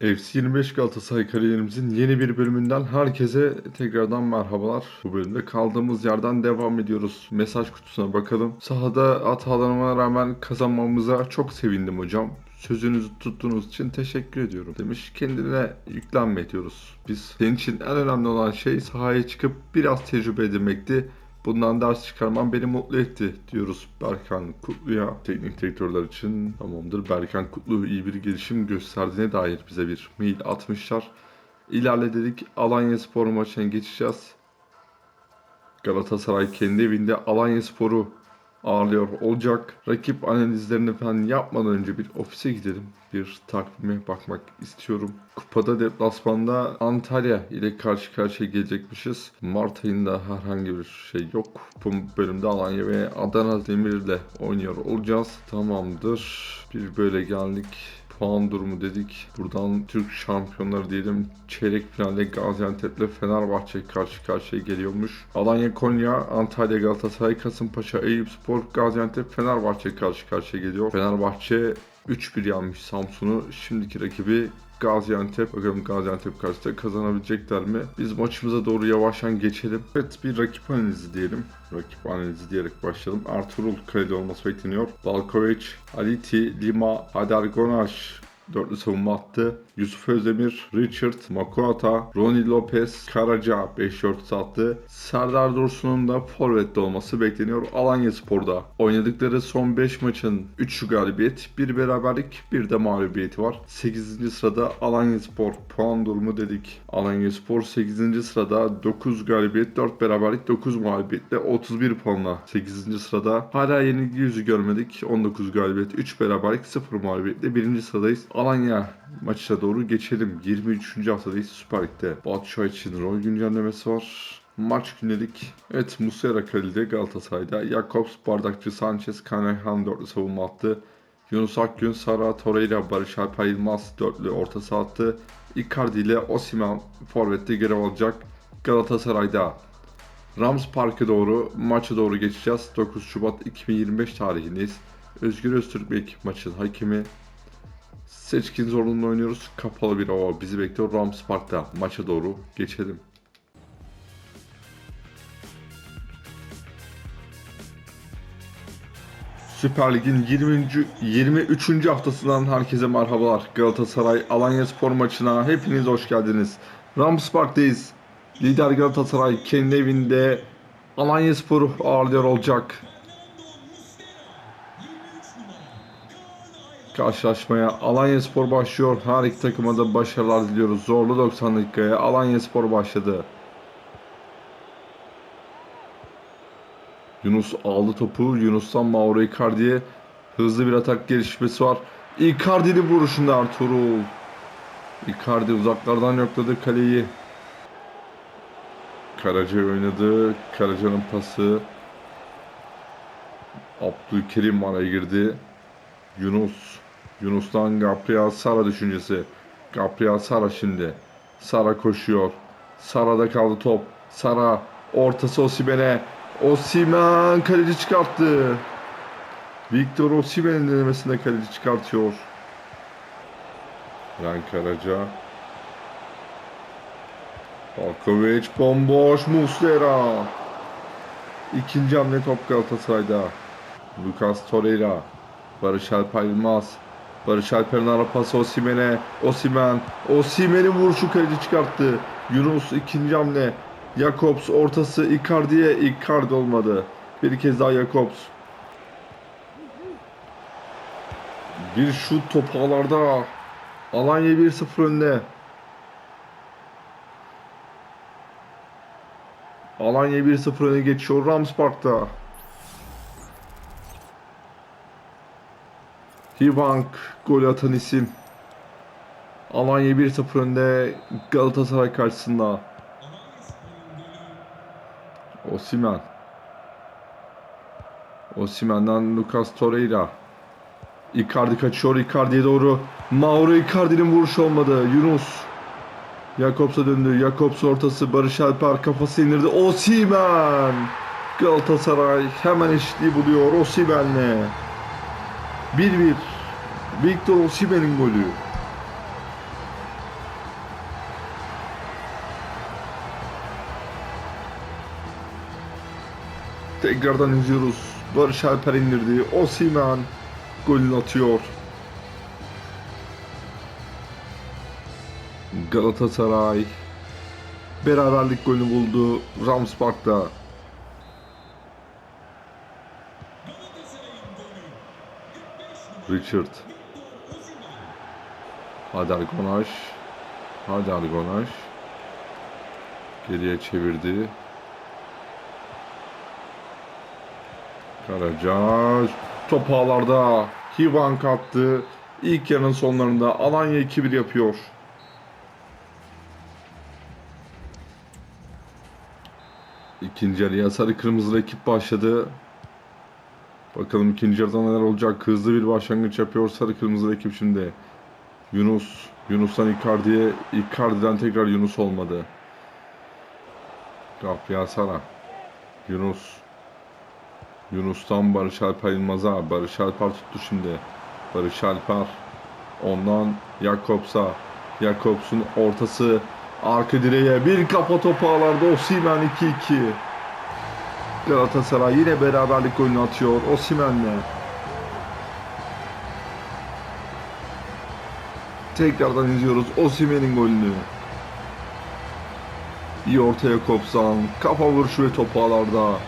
FC 25 Galatasaray kariyerimizin yeni bir bölümünden herkese tekrardan merhabalar. Bu bölümde kaldığımız yerden devam ediyoruz. Mesaj kutusuna bakalım. Sahada hatalarıma rağmen kazanmamıza çok sevindim hocam. Sözünüzü tuttuğunuz için teşekkür ediyorum demiş. Kendine yüklenme ediyoruz. Biz senin için en önemli olan şey sahaya çıkıp biraz tecrübe edinmekti. Bundan ders çıkarmam beni mutlu etti diyoruz Berkan Kutlu'ya. Teknik direktörler için tamamdır. Berkan Kutlu iyi bir gelişim gösterdiğine dair bize bir mail atmışlar. İlerle dedik Alanya Spor maçına geçeceğiz. Galatasaray kendi evinde Alanya Spor'u ağırlıyor olacak. Rakip analizlerini falan yapmadan önce bir ofise gidelim. Bir takvime bakmak istiyorum. Kupada deplasmanda Antalya ile karşı karşıya gelecekmişiz. Mart ayında herhangi bir şey yok. Bu bölümde Alanya ve Adana Demir ile oynuyor olacağız. Tamamdır. Bir böyle geldik puan durumu dedik. Buradan Türk şampiyonları diyelim. Çeyrek finalde Gaziantep'le Fenerbahçe karşı karşıya geliyormuş. Alanya Konya, Antalya Galatasaray, Kasımpaşa, Eyüpspor, Gaziantep, Fenerbahçe karşı karşıya geliyor. Fenerbahçe 3-1 yenmiş Samsun'u. Şimdiki rakibi Gaziantep. Bakalım Gaziantep karşısında kazanabilecekler mi? Biz maçımıza doğru yavaştan geçelim. Evet bir rakip analizi diyelim. Rakip analizi diyerek başlayalım. Ertuğrul kalede olması bekleniyor. Balkovic, Aliti, Lima, Adargonaş dörtlü savunma attı. Yusuf Özdemir, Richard, Makuata, Ronnie Lopez, Karaca 5 4 attı. Serdar Dursun'un da forvette olması bekleniyor Alanya Spor'da. Oynadıkları son 5 maçın 3'ü galibiyet, bir beraberlik, bir de mağlubiyeti var. 8. sırada Alanya Spor puan durumu dedik. Alanya Spor 8. sırada 9 galibiyet, 4 beraberlik, 9 mağlubiyetle 31 puanla 8. sırada. Hala yenilgi yüzü görmedik. 19 galibiyet, 3 beraberlik, 0 mağlubiyetle 1. sıradayız. Alanya maçına doğru geçelim. 23. haftadayız Süper Lig'de. Batu için rol güncellemesi var. Maç gündelik. Evet Muslera kalede Galatasaray'da. Jakobs, Bardakçı, Sanchez, Kanehan dörtlü savunma attı. Yunus Akgün, Sara, Torreira, Barış Alper Yılmaz dörtlü orta saha attı. Icardi ile Osimhen forvette görev alacak. Galatasaray'da Rams Park'a doğru maça doğru geçeceğiz. 9 Şubat 2025 tarihindeyiz. Özgür Öztürkbek maçın hakemi. Seçkin zorunlu oynuyoruz. Kapalı bir hava bizi bekliyor. Rams Park'ta maça doğru geçelim. Süper Lig'in 20. 23. haftasından herkese merhabalar. Galatasaray Alanya Spor maçına hepiniz hoş geldiniz. Rams Park'tayız. Lider Galatasaray kendi evinde Alanya Spor'u ağırlıyor olacak. Karşılaşmaya Alanya Spor başlıyor. Her iki takıma da başarılar diliyoruz. Zorlu 90 dakikaya Alanya Spor başladı. Yunus aldı topu. Yunus'tan Mauro Icardi'ye hızlı bir atak gelişmesi var. Icardi'nin vuruşunda Ertuğrul. Icardi uzaklardan yokladı kaleyi. Karaca oynadı. Karaca'nın pası. Abdülkerim araya girdi. Yunus. Yunus'tan Gabriel Sara düşüncesi. Gabriel Sara şimdi. Sara koşuyor. Sara'da kaldı top. Sara ortası Osimhen'e. Osimhen kaleci çıkarttı. Victor Osimhen'in denemesinde kaleci çıkartıyor. Ren Karaca. Balkovic bomboş Muslera. İkinci hamle top Galatasaray'da. Lucas Torreira. Barış Alper Yılmaz. Barış Alper'in ara pası Osimhen'e. Osimhen. Osimhen'in vuruşu kaleci çıkarttı. Yunus ikinci hamle. Jakobs ortası Icardi'ye. Icardi olmadı. Bir kez daha Jakobs. Bir şut topu ağlarda. Alanya 1-0 önde. Alanya 1-0 öne geçiyor Rams Hibank gol atan isim. Alanya 1-0 önde Galatasaray karşısında. Osimhen. Osimhen'den Lucas Torreira. Icardi kaçıyor Icardi'ye doğru. Mauro Icardi'nin vuruşu olmadı. Yunus. Jakobs'a döndü. Jakobs ortası Barış Alper kafası indirdi. Osimhen. Galatasaray hemen eşitliği buluyor Osimhen'le. 1-1. Victor Osimhen'in golü. Tekrardan izliyoruz. Barış Alper indirdi. Osimhen golünü atıyor. Galatasaray beraberlik golünü buldu Ramspark'ta. Richard. Hadi Argonaş. Hadi Argonaş. Geriye çevirdi. Karaca top ağlarda. Hivan kattı. İlk yarının sonlarında Alanya 2-1 yapıyor. İkinci yarıya sarı kırmızılı ekip başladı. Bakalım ikinci yarıda neler olacak. Hızlı bir başlangıç yapıyor sarı kırmızılı ekip şimdi. Yunus. Yunus'tan Icardi'ye. Icardi'den tekrar Yunus olmadı. Gabriel Sara. Yunus. Yunus'tan Barış Alper Yılmaz'a. Barış Alper tuttu şimdi. Barış Alper. Ondan Jakobs'a. Jakobs'un ortası. Arka direğe bir kafa topu ağlarda Osimhen 2-2. Galatasaray yine beraberlik golünü atıyor Osimhen'le. Tekrardan izliyoruz Osimhen'in golünü. İyi ortaya kopsan, kafa vuruşu ve top ağlarda.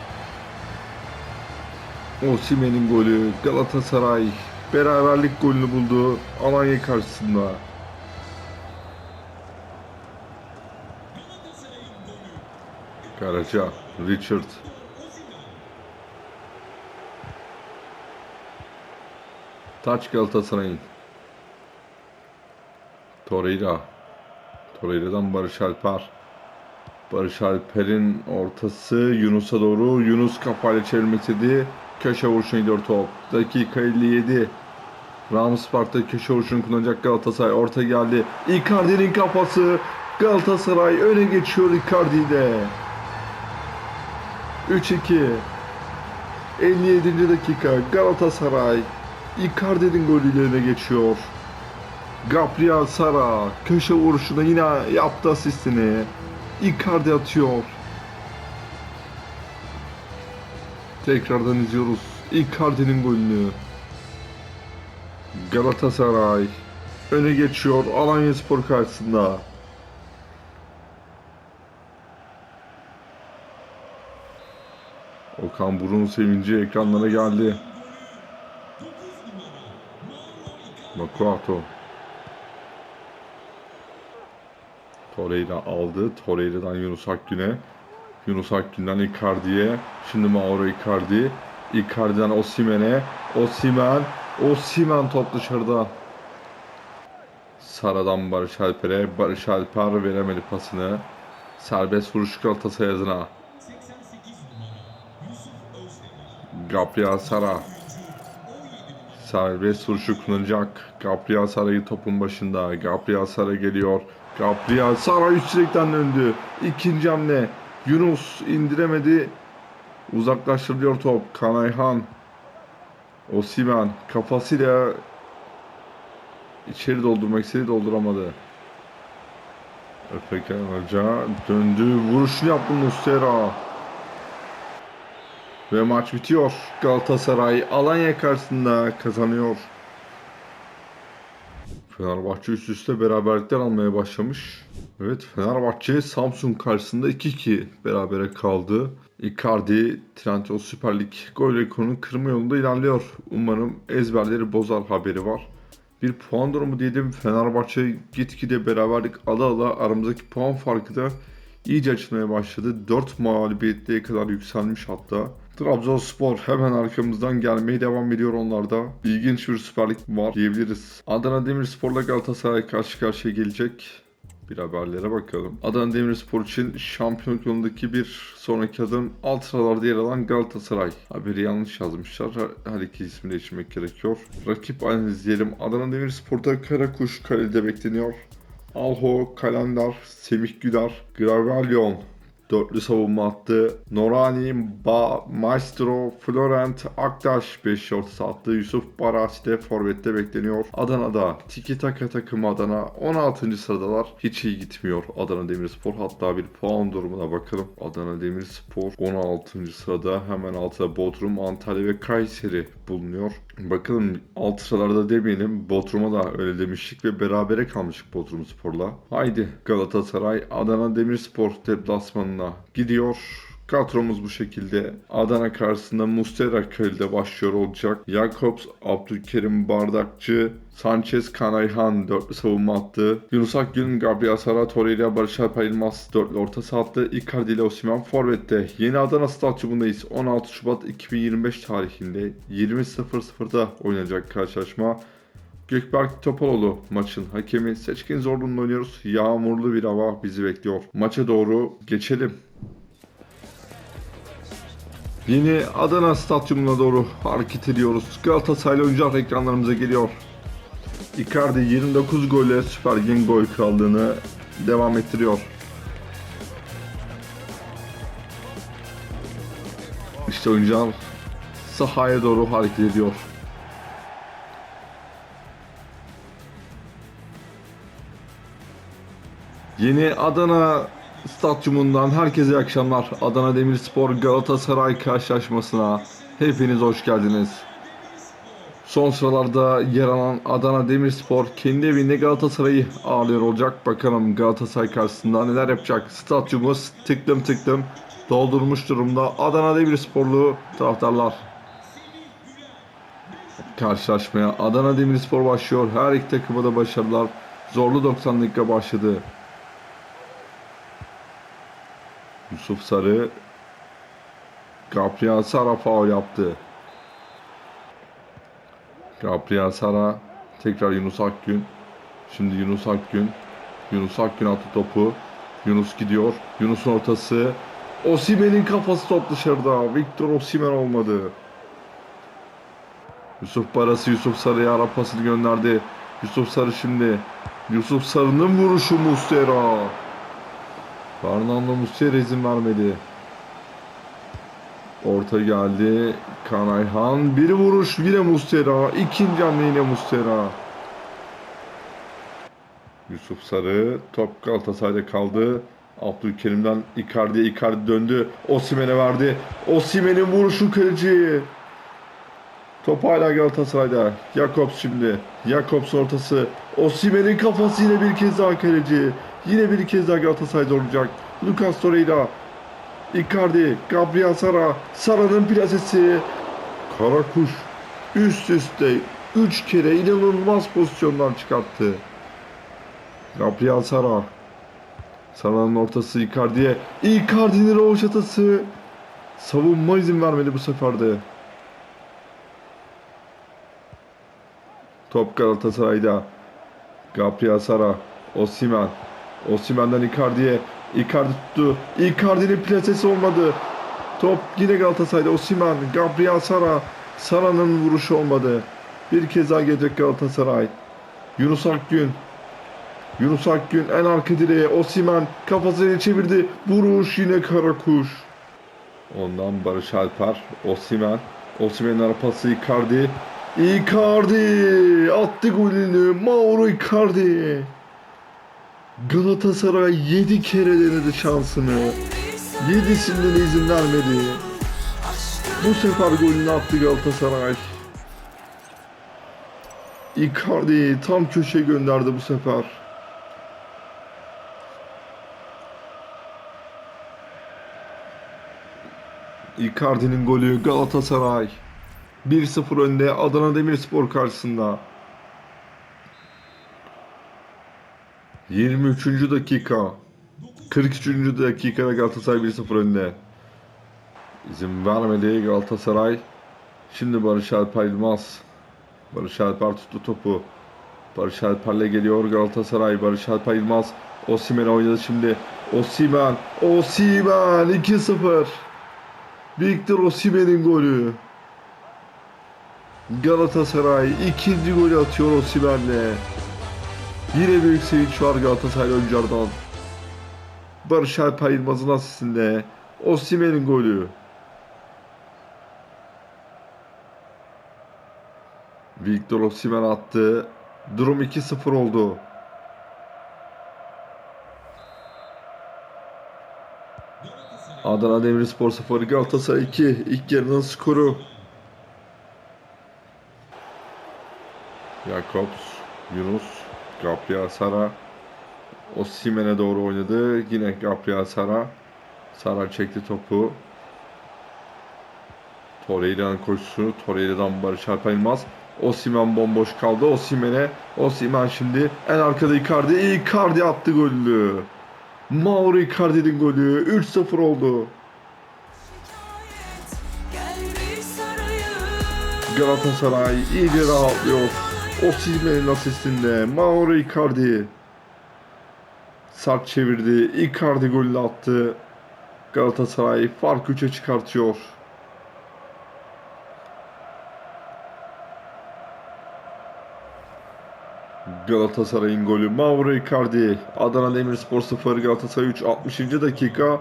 Osimhen'in golü Galatasaray beraberlik golünü buldu Alanya karşısında. Karaca, Richard. Taç Galatasaray'ın. Torreira. Torreira'dan Barış Alper. Barış Alper'in ortası Yunus'a doğru. Yunus kafayla çevirmek istedi. Köşe vuruşuna gidiyor top. Dakika 57. Rams Park'ta köşe vuruşunu kullanacak Galatasaray. Orta geldi. Icardi'nin kafası. Galatasaray öne geçiyor Icardi'de. 3-2. 57. dakika Galatasaray Icardi'nin golüyle öne geçiyor. Gabriel Sara köşe vuruşunda yine yaptı asistini. Icardi atıyor. Tekrardan izliyoruz Icardi'nin golünü. Galatasaray öne geçiyor Alanya Spor karşısında. Okan Burun sevinci ekranlara geldi. Makuato. Torreira aldı. Torreira'dan Yunus Akgün'e. Yunus Akgün'den Icardi'ye. Şimdi Mauro Icardi. Icardi'den Osimhen'e. Osimhen. Osimhen top dışarıda. Sara'dan Barış Alper'e. Barış Alper veremedi pasını. Serbest vuruş Galatasaray adına. Gabriel Sara. Serbest vuruşu kullanacak. Gabriel Sara'yı topun başında. Gabriel Sara geliyor. Gabriel Sara üst direkten döndü. İkinci hamle. Yunus indiremedi. Uzaklaştırılıyor top. Kanayhan. Osimhen kafasıyla içeri doldurmak istedi dolduramadı. Öpeken Hoca döndü. Vuruşunu yaptı Muslera. Ve maç bitiyor. Galatasaray Alanya karşısında kazanıyor. Fenerbahçe üst üste beraberlikler almaya başlamış. Evet Fenerbahçe Samsun karşısında 2-2 berabere kaldı. Icardi Trendyol Süper Lig gol rekorunu kırma yolunda ilerliyor. Umarım ezberleri bozar haberi var. Bir puan durumu diyelim Fenerbahçe gitgide beraberlik ala ala aramızdaki puan farkı da iyice açılmaya başladı. 4 mağlubiyetliğe kadar yükselmiş hatta. Trabzonspor hemen arkamızdan gelmeye devam ediyor onlarda. İlginç bir Süper Lig var diyebiliriz. Adana Demirspor'la Galatasaray karşı karşıya gelecek. Bir haberlere bakalım. Adana Demirspor için şampiyonluk yolundaki bir sonraki adım alt sıralarda yer alan Galatasaray. Haberi yanlış yazmışlar. Her iki ismi değiştirmek gerekiyor. Rakip analiz diyelim. Adana Demirspor'da Karakuş kalede bekleniyor. Alho, Kalendar, Semih Güler, Gravalion, Dörtlü savunma attı. Norani, Ba, Maestro, Florent, Aktaş 5 ortası attı. Yusuf Barasi de forvette bekleniyor. Adana'da Tiki Taka takımı Adana 16. sıradalar. Hiç iyi gitmiyor Adana Demirspor. Hatta bir puan durumuna bakalım. Adana Demirspor 16. sırada. Hemen altta Bodrum, Antalya ve Kayseri bulunuyor. Bakalım alt sıralarda demeyelim. Bodrum'a da öyle demiştik ve berabere kalmıştık Bodrum Spor'la. Haydi Galatasaray Adana Demirspor deplasmanına gidiyor. Kadromuz bu şekilde. Adana karşısında Mustera kalede başlıyor olacak. Jakobs, Abdülkerim Bardakçı, Sanchez, Kanayhan dörtlü savunma attı. Yunus Akgün, Gabriel Sara, Torreira, Barış Alper Yılmaz dörtlü orta saha attı. Icardi ile Osimhen forvette. Yeni Adana Stadyumundayız. 16 Şubat 2025 tarihinde 20.00'da oynanacak karşılaşma. Gökberk Topaloğlu maçın hakemi. Seçkin zorluğunda oynuyoruz. Yağmurlu bir hava bizi bekliyor. Maça doğru geçelim. Yeni Adana Stadyumuna doğru hareket ediyoruz. Galatasaraylı oyuncular ekranlarımıza geliyor. Icardi 29 golle Süper Lig'in gol krallığını devam ettiriyor. İşte oyuncular sahaya doğru hareket ediyor. Yeni Adana Stadyumundan herkese iyi akşamlar. Adana Demirspor Galatasaray karşılaşmasına hepiniz hoş geldiniz. Son sıralarda yer alan Adana Demirspor kendi evinde Galatasaray'ı ağırlıyor olacak. Bakalım Galatasaray karşısında neler yapacak. Stadyumumuz tıklım tıklım doldurmuş durumda. Adana Demirsporlu taraftarlar. Karşılaşmaya Adana Demirspor başlıyor. Her iki takıma da başarılar. Zorlu 90 dakika başladı. Yusuf Sarı Gabriel Sara faul yaptı. Gabriel Sara tekrar Yunus Akgün. Şimdi Yunus Akgün. Yunus Akgün attı topu. Yunus gidiyor. Yunus'un ortası. Osimen'in kafası top dışarıda. Victor Osimen olmadı. Yusuf Barası Yusuf Sarı'ya ara pasını gönderdi. Yusuf Sarı şimdi. Yusuf Sarı'nın vuruşu Mustera. Fernando Muslera izin vermedi. Orta geldi. Kanayhan bir vuruş yine Muslera. İkinci hamle yine Muslera. Yusuf Sarı top Galatasaray'da kaldı. Abdülkerim'den Icardi'ye Icardi döndü. Osimhen'e verdi. Osimhen'in vuruşu kaleci. Top hala Galatasaray'da. Jakobs şimdi. Jakobs ortası. Osimhen'in kafası yine bir kez daha kaleci. Yine bir kez daha Galatasaray'da olacak. Lucas Torreira. Icardi. Gabriel Sara. Sara'nın plasesi. Karakuş. Üst üste 3 kere inanılmaz pozisyondan çıkarttı. Gabriel Sara. Sara'nın ortası Icardi'ye. Icardi'nin roşatası. Savunma izin vermedi bu sefer de. Top Galatasaray'da. Gabriel Sara. Osimhen. Osimhen'den Icardi'ye. Icardi tuttu. Icardi'nin plasesi olmadı. Top yine Galatasaray'da. Osimhen. Gabriel Sara. Sara'nın vuruşu olmadı. Bir kez daha gelecek Galatasaray. Yunus Akgün. Yunus Akgün en arka direğe. Osimhen kafasını çevirdi. Vuruş yine Karakuş. Ondan Barış Alper. Osimhen. Osimhen'in arpası Icardi. Icardi attı golünü. Mauro Icardi. Galatasaray 7 kere denedi şansını. 7'sinde de izin vermedi. Bu sefer golünü attı Galatasaray. Icardi tam köşe gönderdi bu sefer. Icardi'nin golü Galatasaray. 1-0 önde Adana Demirspor karşısında. 23. dakika. 43. dakikada Galatasaray 1-0 önde. İzin vermedi Galatasaray. Şimdi Barış Alper Yılmaz. Barış Alper tuttu topu. Barış Alper'le geliyor Galatasaray. Barış Alper Yılmaz. Osimhen oynadı şimdi. Osimhen. Osimhen 2-0. Victor Osimhen'in golü. Galatasaray ikinci golü atıyor Osimhen'le. Yine büyük sevinç var Galatasaray oyunculardan. Barış Alper Yılmaz'ın asistinde Osimhen'in golü. Victor Osimhen attı. Durum 2-0 oldu. Adana Demirspor 0 Galatasaray 2 ilk yarının skoru. Jakobs, Yunus, Gabriel Sara Osimhen'e doğru oynadı. Yine Gabriel Sara. Sara çekti topu. Torreira'nın koşusu. Torreira'dan Barış Alper Yılmaz. Osimhen bomboş kaldı. Osimhen'e. Osimhen şimdi en arkada Icardi. Icardi attı golü. Mauro Icardi'nin golü. 3-0 oldu. Galatasaray iyice rahatlıyor. Osimhen'in asistinde Mauro Icardi sert çevirdi. Icardi golü attı. Galatasaray fark 3'e çıkartıyor. Galatasaray'ın golü Mauro Icardi. Adana Demirspor 0 Galatasaray 3 60. dakika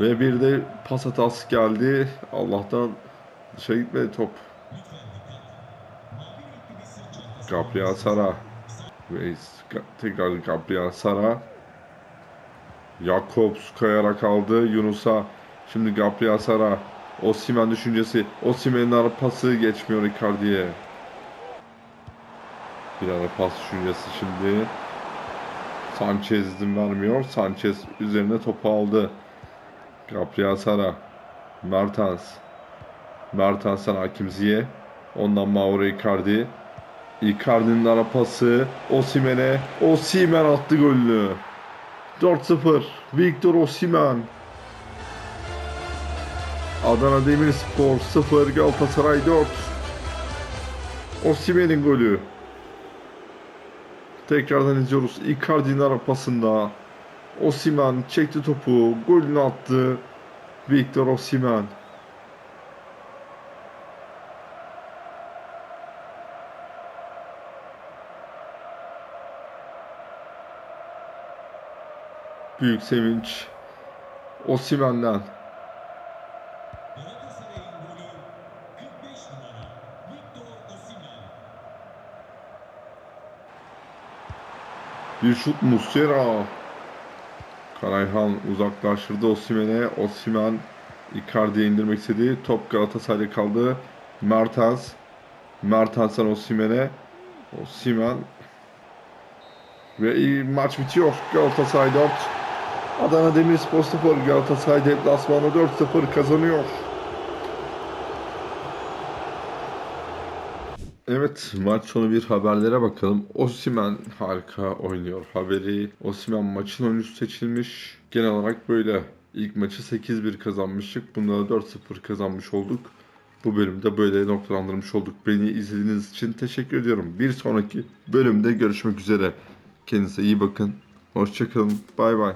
ve bir de pas hatası geldi. Allah'tan dışarı gitmedi top. Gabriel Sara. Tekrar Gabriel Sara. Jakobs kayarak aldı Yunus'a. Şimdi Gabriel Sara. Osimhen düşüncesi. Osimhen'in ara pası geçmiyor Icardi'ye. Bir ara pas düşüncesi şimdi. Sanchez izin vermiyor. Sanchez üzerine topu aldı. Gabriel Sara. Mertens. Mertens'ten Hakim. Ondan Mauro Icardi. Icardi'nin ara pası Osimhen'e. Osimhen attı golünü. 4-0. Victor Osimhen. Adana Demirspor 0 Galatasaray 4. Osimhen'in golü. Tekrardan izliyoruz. Icardi'nin ara pasında. Osimhen çekti topu. Golünü attı. Victor Osimhen. Büyük sevinç. Osimhen'den. Galatasaray'ın golü 45 numara Victor Osimhen. Bir şut Muslera. Karayhan uzaklaştırdı Osimhen'e. Osimhen Icardi'ye indirmek istedi. Top Galatasaray'da kaldı. Mertens. Mertens'ten Osimhen'e. Osimhen. Ve maç bitiyor. Galatasaray 4. Adana Demirspor 0. Galatasaray deplasmanı 4-0 kazanıyor. Evet maç sonu bir haberlere bakalım. Osimhen harika oynuyor haberi. Osimhen maçın oyuncusu seçilmiş. Genel olarak böyle. İlk maçı 8-1 kazanmıştık. Bunda da 4-0 kazanmış olduk. Bu bölümde böyle noktalandırmış olduk. Beni izlediğiniz için teşekkür ediyorum. Bir sonraki bölümde görüşmek üzere. Kendinize iyi bakın. Hoşçakalın. Bay bay.